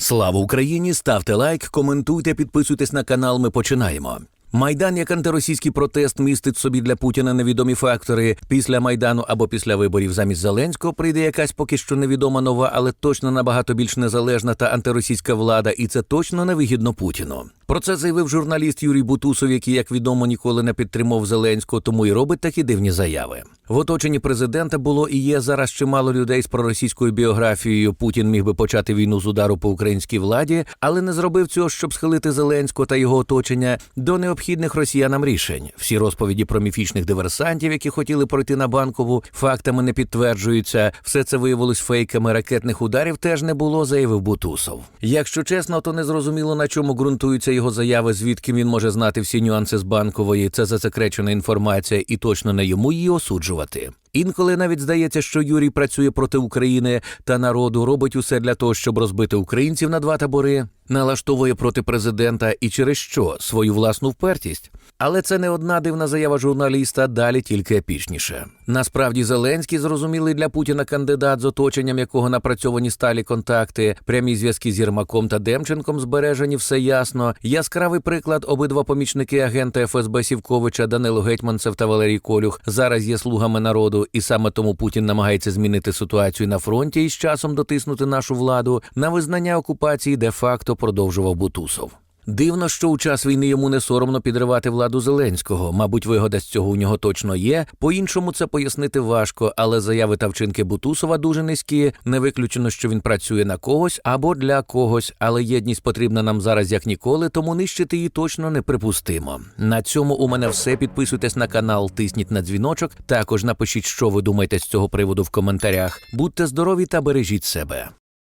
Слава Україні! Ставте лайк, коментуйте, підписуйтесь на канал. Ми починаємо. Майдан як антиросійський протест містить собі для Путіна невідомі фактори. Після майдану або після виборів замість Зеленського прийде якась поки що невідома нова, але точно набагато більш незалежна та антиросійська влада, і це точно невигідно Путіну. Про це заявив журналіст Юрій Бутусов, який, як відомо, ніколи не підтримав Зеленського, тому і робить такі дивні заяви. В оточенні президента було і є зараз чимало людей з проросійською біографією. Путін міг би почати війну з удару по українській владі, але не зробив цього, щоб схилити Зеленського та його оточення до необхідних росіянам рішень. Всі розповіді про міфічних диверсантів, які хотіли пройти на банкову, фактами не підтверджуються. Все це виявилось фейками. Ракетних ударів теж не було, заявив Бутусов. Якщо чесно, то не зрозуміло на чому ґрунтуються його заяви, звідки він може знати всі нюанси з банкової. Це засекречена інформація, і точно не йому її осуджувати. Інколи навіть здається, що Юрій працює проти України та народу, робить усе для того, щоб розбити українців на два табори, налаштовує проти президента і через що свою власну впертість. Але це не одна дивна заява журналіста, далі тільки епічніше. Насправді Зеленський зрозумілий для Путіна кандидат, з оточенням якого напрацьовані сталі контакти, прямі зв'язки з Єрмаком та Демченком збережені, все ясно. Яскравий приклад обидва помічники агента ФСБ Сівковича Данило Гетьманцев та Валерій Колюх зараз є слугами народу, і саме тому Путін намагається змінити ситуацію на фронті і з часом дотиснути нашу владу на визнання окупації, де-факто продовжував Бутусов. Дивно, що у час війни йому не соромно підривати владу Зеленського. Мабуть, вигода з цього у нього точно є. По-іншому це пояснити важко, але заяви та вчинки Бутусова дуже низькі. Не виключено, що він працює на когось або для когось, але єдність потрібна нам зараз як ніколи, тому нищити її точно неприпустимо. На цьому у мене все. Підписуйтесь на канал, тисніть на дзвіночок. Також напишіть, що ви думаєте з цього приводу в коментарях. Будьте здорові та бережіть себе.